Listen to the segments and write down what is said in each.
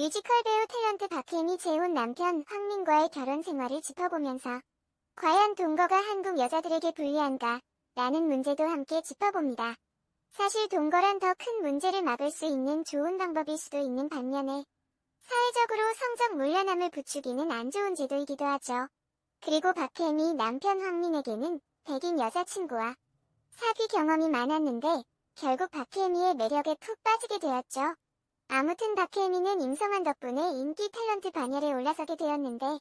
뮤지컬 배우 탤런트 박혜미 재혼 남편 황민과의 결혼 생활을 짚어보면서 과연 동거가 한국 여자들에게 불리한가? 라는 문제도 함께 짚어봅니다. 사실 동거란 더 큰 문제를 막을 수 있는 좋은 방법일 수도 있는 반면에 사회적으로 성적 물러남을 부추기는 안 좋은 제도이기도 하죠. 그리고 박혜미 남편 황민에게는 백인 여자친구와 사귀 경험이 많았는데 결국 박혜미의 매력에 푹 빠지게 되었죠. 아무튼 박혜미는 임성한 덕분에 인기 탤런트 반열에 올라서게 되었는데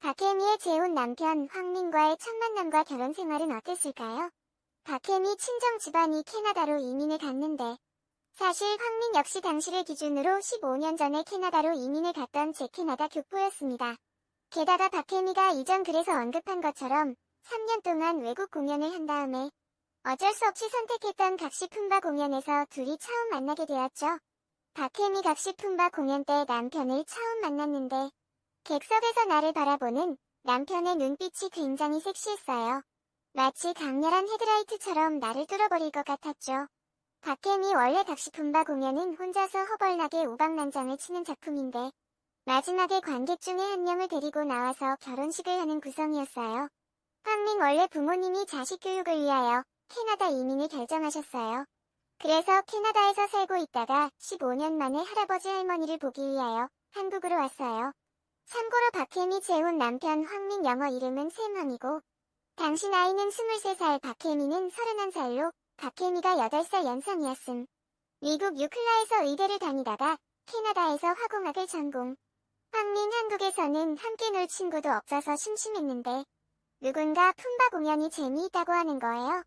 박혜미의 재혼 남편 황민과의 첫 만남과 결혼 생활은 어땠을까요? 박혜미 친정 집안이 캐나다로 이민을 갔는데 사실 황민 역시 당시를 기준으로 15년 전에 캐나다로 이민을 갔던 제 캐나다 교포였습니다. 게다가 박혜미가 이전 글에서 언급한 것처럼 3년 동안 외국 공연을 한 다음에 어쩔 수 없이 선택했던 각시 품바 공연에서 둘이 처음 만나게 되었죠. 박혜미 각시품바 공연 때 남편을 처음 만났는데 객석에서 나를 바라보는 남편의 눈빛이 굉장히 섹시했어요. 마치 강렬한 헤드라이트처럼 나를 뚫어버릴 것 같았죠. 박혜미 원래 각시품바 공연은 혼자서 허벌나게 우박난장을 치는 작품인데 마지막에 관객 중에 한 명을 데리고 나와서 결혼식을 하는 구성이었어요. 황민 원래 부모님이 자식 교육을 위하여 캐나다 이민을 결정하셨어요. 그래서 캐나다에서 살고 있다가 15년 만에 할아버지 할머니를 보기 위하여 한국으로 왔어요. 참고로 박혜미 재혼 남편 황민 영어 이름은 샘황이고 당시 나이는 23살 박혜미는 31살로 박혜미가 8살 연상이었음. 미국 유클라에서 의대를 다니다가 캐나다에서 화공학을 전공. 황민 한국에서는 함께 놀 친구도 없어서 심심했는데 누군가 품바 공연이 재미있다고 하는 거예요.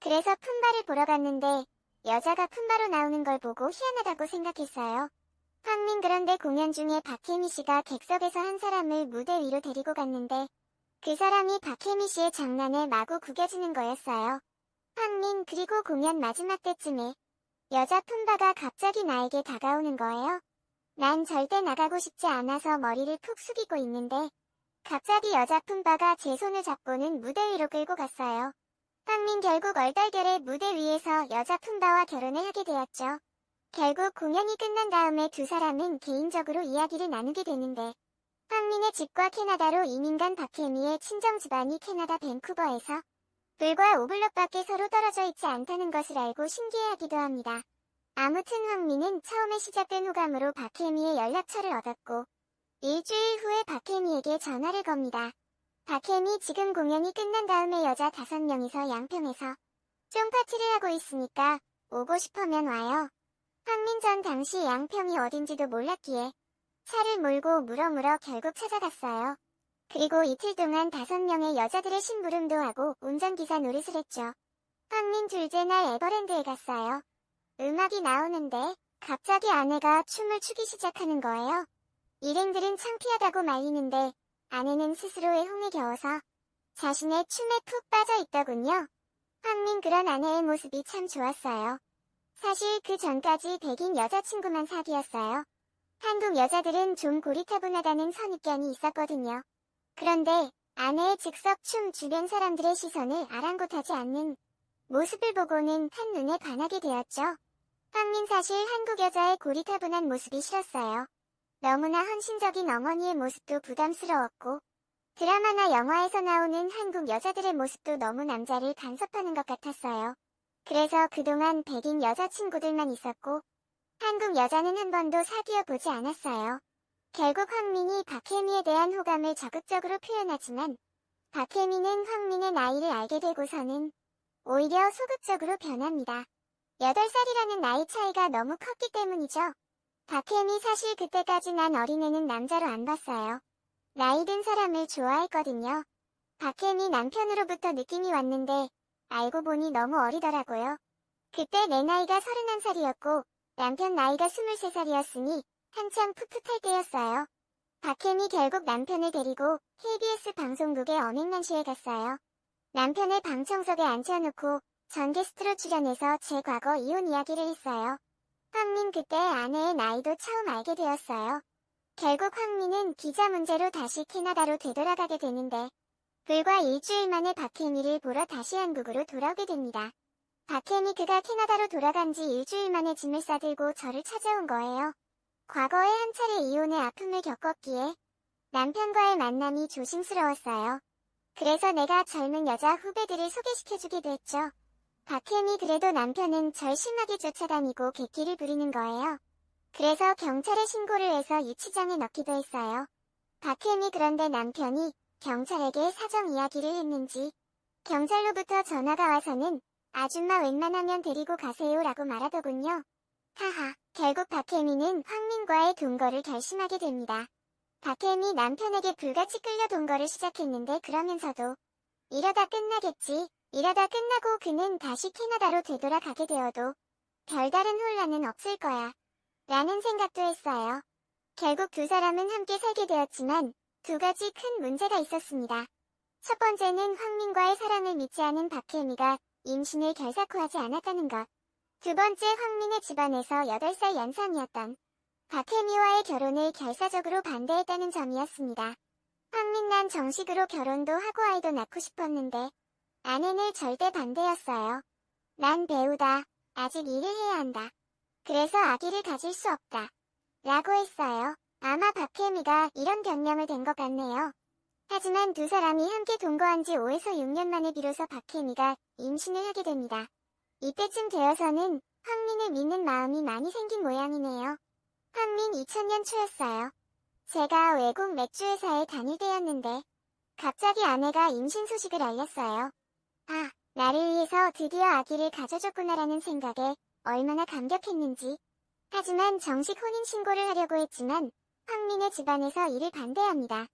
그래서 품바를 보러 갔는데 여자가 품바로 나오는 걸 보고 희한하다고 생각했어요. 황민 그런데 공연 중에 박혜미 씨가 객석에서 한 사람을 무대 위로 데리고 갔는데 그 사람이 박혜미 씨의 장난에 마구 구겨지는 거였어요. 황민 그리고 공연 마지막 때쯤에 여자 품바가 갑자기 나에게 다가오는 거예요. 난 절대 나가고 싶지 않아서 머리를 푹 숙이고 있는데 갑자기 여자 품바가 제 손을 잡고는 무대 위로 끌고 갔어요. 황민 결국 얼떨결에 무대 위에서 여자 품바와 결혼을 하게 되었죠. 결국 공연이 끝난 다음에 두 사람은 개인적으로 이야기를 나누게 되는데 황민의 집과 캐나다로 이민 간 박혜미의 친정 집안이 캐나다 밴쿠버에서 불과 5블럭밖에 서로 떨어져 있지 않다는 것을 알고 신기해하기도 합니다. 아무튼 황민은 처음에 시작된 호감으로 박혜미의 연락처를 얻었고 일주일 후에 박혜미에게 전화를 겁니다. 박혜미 지금 공연이 끝난 다음에 여자 다섯 명이서 양평에서 좀 파티를 하고 있으니까 오고 싶으면 와요. 황민 전 당시 양평이 어딘지도 몰랐기에 차를 몰고 물어물어 결국 찾아갔어요. 그리고 이틀 동안 다섯 명의 여자들의 심부름도 하고 운전기사 노릇을 했죠. 황민 둘째 날 에버랜드에 갔어요. 음악이 나오는데 갑자기 아내가 춤을 추기 시작하는 거예요. 일행들은 창피하다고 말리는데 아내는 스스로의 홍에 겨워서 자신의 춤에 푹 빠져 있더군요. 황민 그런 아내의 모습이 참 좋았어요. 사실 그 전까지 백인 여자친구만 사귀었어요. 한국 여자들은 좀 고리타분하다는 선입견이 있었거든요. 그런데 아내의 즉석 춤 주변 사람들의 시선을 아랑곳하지 않는 모습을 보고는 한눈에 반하게 되었죠. 황민 사실 한국 여자의 고리타분한 모습이 싫었어요. 너무나 헌신적인 어머니의 모습도 부담스러웠고 드라마나 영화에서 나오는 한국 여자들의 모습도 너무 남자를 간섭하는 것 같았어요. 그래서 그동안 백인 여자친구들만 있었고 한국 여자는 한 번도 사귀어 보지 않았어요. 결국 황민이 박혜미에 대한 호감을 적극적으로 표현하지만 박혜미는 황민의 나이를 알게 되고서는 오히려 소극적으로 변합니다. 8살이라는 나이 차이가 너무 컸기 때문이죠. 박혜미 사실 그때까지 난 어린애는 남자로 안 봤어요. 나이 든 사람을 좋아했거든요. 박혜미 남편으로부터 느낌이 왔는데 알고 보니 너무 어리더라고요. 그때 내 나이가 31살이었고 남편 나이가 23살이었으니 한참 풋풋할 때였어요. 박혜미 결국 남편을 데리고 KBS 방송국의 어맹난시에 갔어요. 남편을 방청석에 앉혀놓고 전 게스트로 출연해서 제 과거 이혼 이야기를 했어요. 황민 그때 아내의 나이도 처음 알게 되었어요. 결국 황민은 비자 문제로 다시 캐나다로 되돌아가게 되는데 불과 일주일 만에 박혜미를 보러 다시 한국으로 돌아오게 됩니다. 박혜미 그가 캐나다로 돌아간 지 일주일 만에 짐을 싸들고 저를 찾아온 거예요. 과거에 한 차례 이혼을 시련을 겪었기에 남편과의 만남이 조심스러웠어요. 그래서 내가 젊은 여자 후배들을 소개시켜주기도 했죠. 박혜미 그래도 남편은 절 심하게 쫓아다니고 객기를 부리는 거예요. 그래서 경찰에 신고를 해서 유치장에 넣기도 했어요. 박혜미 그런데 남편이 경찰에게 사정 이야기를 했는지 경찰로부터 전화가 와서는 아줌마 웬만하면 데리고 가세요 라고 말하더군요. 하하, 결국 박혜미는 황민과의 동거를 결심하게 됩니다. 박혜미 남편에게 불같이 끌려 동거를 시작했는데 그러면서도 이러다 끝나겠지. 이러다 끝나고 그는 다시 캐나다로 되돌아가게 되어도 별다른 혼란은 없을 거야. 라는 생각도 했어요. 결국 두 사람은 함께 살게 되었지만 두 가지 큰 문제가 있었습니다. 첫 번째는 황민과의 사랑을 믿지 않은 박혜미가 임신을 결사코 하지 않았다는 것. 두 번째 황민의 집안에서 8살 연상이었던 박혜미와의 결혼을 결사적으로 반대했다는 점이었습니다. 황민 난 정식으로 결혼도 하고 아이도 낳고 싶었는데 아내는 절대 반대였어요. 난 배우다. 아직 일을 해야 한다. 그래서 아기를 가질 수 없다. 라고 했어요. 아마 박혜미가 이런 변명을 댄 것 같네요. 하지만 두 사람이 함께 동거한 지 5에서 6년 만에 비로소 박혜미가 임신을 하게 됩니다. 이때쯤 되어서는 황민을 믿는 마음이 많이 생긴 모양이네요. 황민 2000년 초였어요. 제가 외국 맥주회사에 다닐 때였는데 갑자기 아내가 임신 소식을 알렸어요. 아, 나를 위해서 드디어 아기를 가져줬구나라는 생각에 얼마나 감격했는지. 하지만 정식 혼인신고를 하려고 했지만 황민의 집안에서 이를 반대합니다.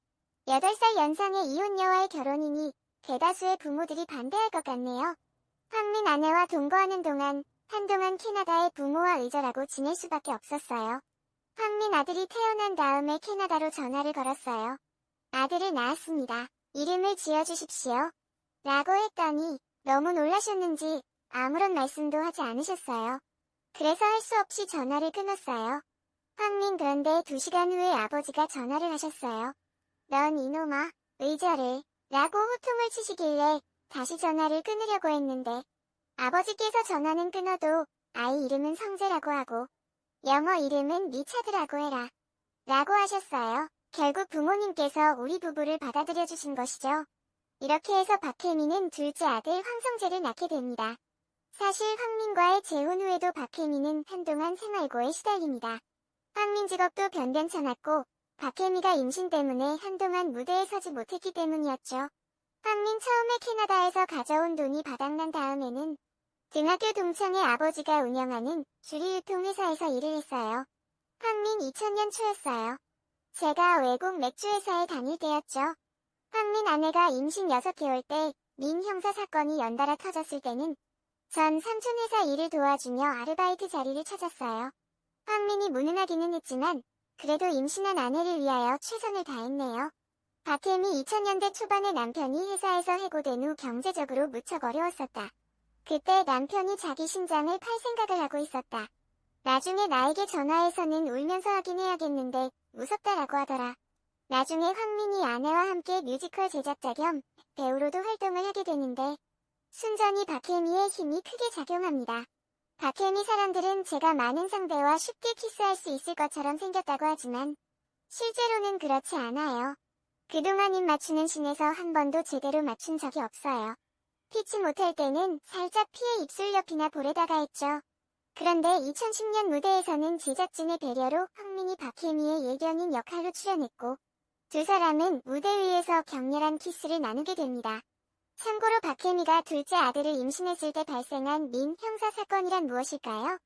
8살 연상의 이혼녀와의 결혼이니 대다수의 부모들이 반대할 것 같네요. 황민 아내와 동거하는 동안 한동안 캐나다의 부모와 의절하고 지낼 수밖에 없었어요. 황민 아들이 태어난 다음에 캐나다로 전화를 걸었어요. 아들을 낳았습니다. 이름을 지어주십시오. 라고 했더니 너무 놀라셨는지 아무런 말씀도 하지 않으셨어요. 그래서 할 수 없이 전화를 끊었어요. 황민 그런데 두 시간 후에 아버지가 전화를 하셨어요. 넌 이놈아, 의절을, 라고 호통을 치시길래 다시 전화를 끊으려고 했는데 아버지께서 전화는 끊어도 아이 이름은 성재라고 하고 영어 이름은 리차드라고 해라. 라고 하셨어요. 결국 부모님께서 우리 부부를 받아들여 주신 것이죠. 이렇게 해서 박혜미는 둘째 아들 황성재를 낳게 됩니다. 사실 황민과의 재혼 후에도 박혜미는 한동안 생활고에 시달립니다. 황민 직업도 변변찮았고 박혜미가 임신 때문에 한동안 무대에 서지 못했기 때문이었죠. 황민 처음에 캐나다에서 가져온 돈이 바닥난 다음에는 등학교 동창의 아버지가 운영하는 주리유통회사에서 일을 했어요. 황민 2000년 초였어요. 제가 외국 맥주회사에 다닐 때였죠. 황민 아내가 임신 6개월 때 민 형사 사건이 연달아 터졌을 때는 전 삼촌 회사 일을 도와주며 아르바이트 자리를 찾았어요. 황민이 무능하기는 했지만 그래도 임신한 아내를 위하여 최선을 다했네요. 박혜미 2000년대 초반에 남편이 회사에서 해고된 후 경제적으로 무척 어려웠었다. 그때 남편이 자기 신장을 팔 생각을 하고 있었다. 나중에 나에게 전화해서는 울면서 하긴 해야겠는데 무섭다라고 하더라. 나중에 황민이 아내와 함께 뮤지컬 제작자 겸 배우로도 활동을 하게 되는데 순전히 박혜미의 힘이 크게 작용합니다. 박혜미 사람들은 제가 많은 상대와 쉽게 키스할 수 있을 것처럼 생겼다고 하지만 실제로는 그렇지 않아요. 그동안 입 맞추는 신에서 한 번도 제대로 맞춘 적이 없어요. 피치 못할 때는 살짝 피해 입술 옆이나 볼에다가 했죠. 그런데 2010년 무대에서는 제작진의 배려로 황민이 박혜미의 예견인 역할로 출연했고 두 사람은 무대 위에서 격렬한 키스를 나누게 됩니다. 참고로 박혜미가 둘째 아들을 임신했을 때 발생한 민 형사 사건이란 무엇일까요?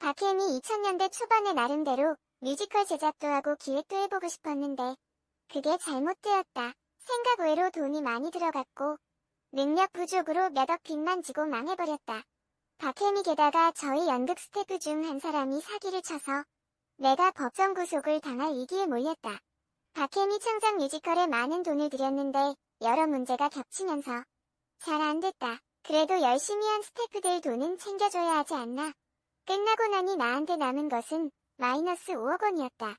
박혜미 2000년대 초반에 나름대로 뮤지컬 제작도 하고 기획도 해보고 싶었는데 그게 잘못되었다. 생각 외로 돈이 많이 들어갔고 능력 부족으로 몇억 빚만 지고 망해버렸다. 박혜미 게다가 저희 연극 스태프 중 한 사람이 사기를 쳐서 내가 법정 구속을 당할 위기에 몰렸다. 박혜미 창작 뮤지컬에 많은 돈을 들였는데 여러 문제가 겹치면서 잘 안 됐다. 그래도 열심히 한 스태프들 돈은 챙겨줘야 하지 않나. 끝나고 나니 나한테 남은 것은 마이너스 5억 원이었다.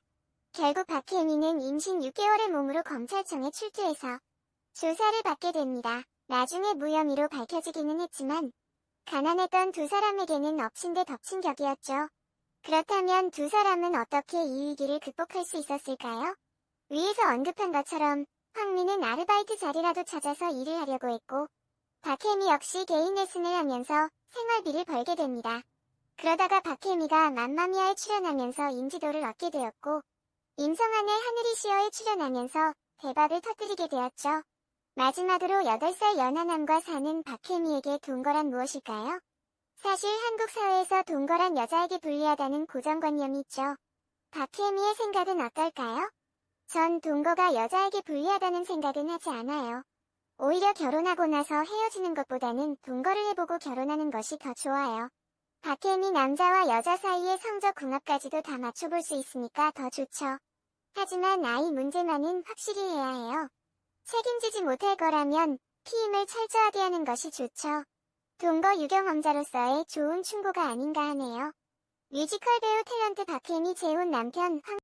결국 박혜미는 임신 6개월의 몸으로 검찰청에 출두해서 조사를 받게 됩니다. 나중에 무혐의로 밝혀지기는 했지만 가난했던 두 사람에게는 엎친 데 덮친 격이었죠. 그렇다면 두 사람은 어떻게 이 위기를 극복할 수 있었을까요? 위에서 언급한 것처럼 황미는 아르바이트 자리라도 찾아서 일을 하려고 했고 박혜미 역시 개인 레슨을 하면서 생활비를 벌게 됩니다. 그러다가 박혜미가 맘마미아에 출연하면서 인지도를 얻게 되었고 임성한의 하늘이 쉬어에 출연하면서 대박을 터뜨리게 되었죠. 마지막으로 8살 연하남과 사는 박혜미에게 동거란 무엇일까요? 사실 한국 사회에서 동거란 여자에게 불리하다는 고정관념이 있죠. 박혜미의 생각은 어떨까요? 전 동거가 여자에게 불리하다는 생각은 하지 않아요. 오히려 결혼하고 나서 헤어지는 것보다는 동거를 해보고 결혼하는 것이 더 좋아요. 박혜미 남자와 여자 사이의 성적 궁합까지도 다 맞춰볼 수 있으니까 더 좋죠. 하지만 아이 문제만은 확실히 해야 해요. 책임지지 못할 거라면 피임을 철저하게 하는 것이 좋죠. 동거 유경험자로서의 좋은 충고가 아닌가 하네요. 뮤지컬 배우 탤런트 박혜미 재혼 남편 황